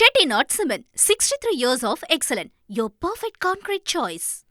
Chettinad Cement, 63 years of excellence. Your perfect concrete choice.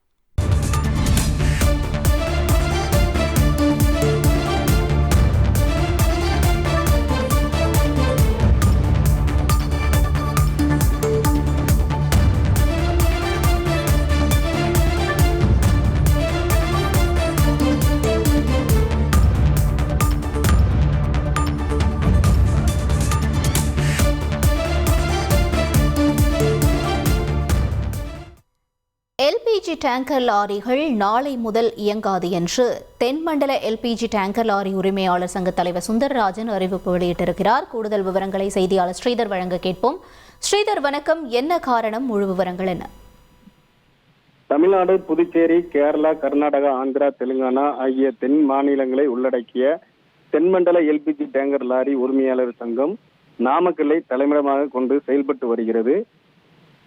LPG tanker லாரிகள் நாளை முதல் இயங்காது என்று தென்மண்டல எல்பிஜி டேங்கர் லாரி உரிமையாளர் சங்க தலைவர் சுந்தரராஜன் அறிவிப்பு வெளியிட்டிருக்கிறார். கூடுதல் விவரங்களை செய்தியாளர் ஸ்ரீதர் வழங்க கேட்போம். ஸ்ரீதர் வணக்கம். என்ன காரணம்? முழு விவரங்கள் என்ன? தமிழ்நாடு புதுச்சேரி கேரளா கர்நாடகா ஆந்திரா தெலுங்கானா ஆகிய தென் மாநிலங்களை உள்ளடக்கிய தென்மண்டல எல்பிஜி டேங்கர் லாரி உரிமையாளர் சங்கம் நாமக்கல்லை தலைமையிடமாக கொண்டு செயல்பட்டு வருகிறது.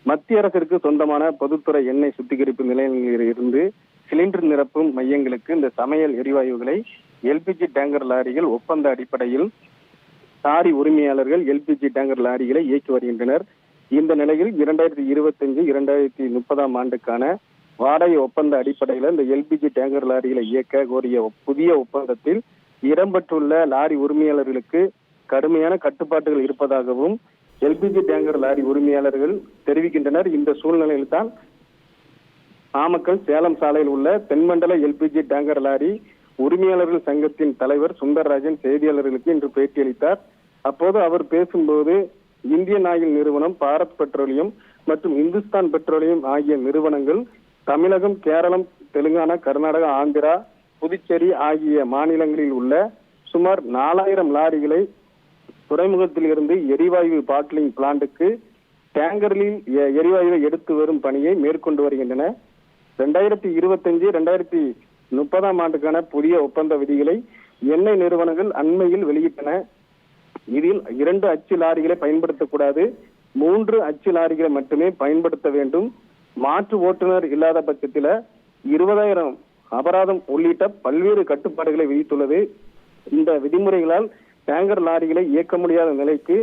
மத்திய அரசிற்கு சொந்தமான பொதுத்துறை எண்ணெய் சுத்திகரிப்பு நிலையங்களில் இருந்து சிலிண்டர் நிரப்பும் மையங்களுக்கு இந்த சமையல் எரிவாயுகளை எல்பிஜி டேங்கர் லாரிகள் ஒப்பந்த அடிப்படையில் லாரி உரிமையாளர்கள் எல்பிஜி டேங்கர் லாரிகளை இயக்கி வருகின்றனர். இந்த நிலையில் இரண்டாயிரத்தி இருபத்தஞ்சு இரண்டாயிரத்தி முப்பதாம் ஆண்டுக்கான வாடகை ஒப்பந்த அடிப்படையில் இந்த எல்பிஜி டேங்கர் லாரிகளை இயக்க கோரிய புதிய ஒப்பந்தத்தில் இடம்பெற்றுள்ள லாரி உரிமையாளர்களுக்கு கடுமையான கட்டுப்பாட்டுகள் இருப்பதாகவும் எல்பிஜி டேங்கர் லாரி உரிமையாளர்கள் தெரிவிக்கின்றனர். இந்த சூழ்நிலையில் தான் நாமக்கல் சேலம் சாலையில் உள்ள தென்மண்டல எல்பிஜி டேங்கர் லாரி உரிமையாளர்கள் சங்கத்தின் தலைவர் சுந்தரராஜன் செய்தியாளர்களுக்கு இன்று பேட்டியளித்தார் அப்போது அவர் பேசும்போது இந்தியன் ஆயில் நிறுவனம் பாரத் பெட்ரோலியம் மற்றும் இந்துஸ்தான் பெட்ரோலியம் ஆகிய நிறுவனங்கள் தமிழகம் கேரளம் தெலுங்கானா கர்நாடகா ஆந்திரா புதுச்சேரி ஆகிய மாநிலங்களில் உள்ள சுமார் நாலாயிரம் லாரிகளை துறைமுகத்தில் இருந்து எரிவாயு பாட்டிலிங் பிளான்ட்டுக்கு டேங்கர்களில் எ- எரிவாயுவை எடுத்து வரும் பணியை மேற்கொண்டு வருகின்றன. ரெண்டாயிரத்தி இருபத்தஞ்சு ரெண்டாயிரத்தி முப்பதாம் ஆண்டுக்கான புதிய ஒப்பந்த விதிகளை எண்ணெய் நிறுவனங்கள் அண்மையில் வெளியிட்டன. இதில் இரண்டு அச்சு லாரிகளை பயன்படுத்தக்கூடாது மூன்று அச்சு லாரிகளை மட்டுமே பயன்படுத்த வேண்டும். மாற்று ஓட்டுநர் இல்லாத பட்சத்தில் இருபதாயிரம் அபராதம் உள்ளிட்ட பல்வேறு கட்டுப்பாடுகளை விதித்துள்ளது. இந்த விதிமுறைகளால் டேங்கர் லாரிகளை இயக்க முடியாத நிலைக்கு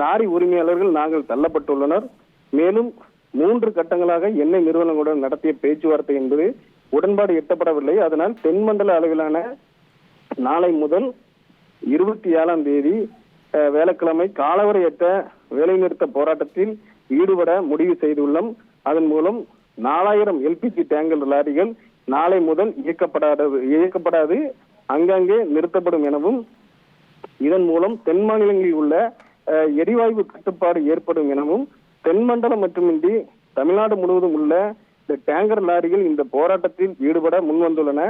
லாரி உரிமையாளர்கள் நாங்கள் தள்ளப்பட்டுள்ளனர். மேலும் மூன்று கட்டங்களாக எண்ணெய் நிறுவனங்களுடன் நடத்திய பேச்சுவார்த்தை என்பது உடன்பாடு எட்டப்படவில்லை. அதனால் தென்மண்டல அளவிலான நாளை முதல் இருபத்தி ஏழாம் தேதி வேலைக்கிழமை காலவரையற்ற வேலைநிறுத்த போராட்டத்தில் ஈடுபட முடிவு செய்துள்ளோம். அதன் மூலம் நாலாயிரம் எல்பிஜி டேங்கர் லாரிகள் நாளை முதல் இயக்கப்படாத இயக்கப்படாது அங்கங்கே நிறுத்தப்படும் எனவும் இதன் மூலம் தென் மாநிலங்களில் உள்ள எரிவாயு கட்டுப்பாடு ஏற்படும் எனவும் தென்மண்டலம் மட்டுமின்றி தமிழ்நாடு முழுவதும் உள்ள இந்த டேங்கர் லாரிகள் இந்த போராட்டத்தில் ஈடுபட முன்வந்துள்ளன.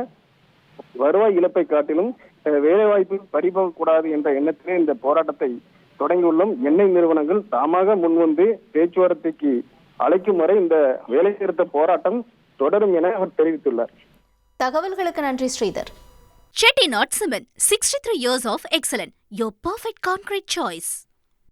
வருவாய் இழப்பை காட்டிலும் வேலைவாய்ப்பு வேலைவாய்ப்பு பறிபோகக்கூடாது என்ற எண்ணத்திலே இந்த போராட்டத்தை தொடங்கியுள்ளோம். எண்ணெய் நிறுவனங்கள் தாமாக முன்வந்து பேச்சுவார்த்தைக்கு அழைக்கும் வரை இந்த வேலை நிறுத்த போராட்டம் தொடரும் என அவர் தெரிவித்துள்ளார். தகவல்களுக்கு நன்றி Sridhar. Chettinad Cement, 63 years of excellence. Your perfect concrete choice.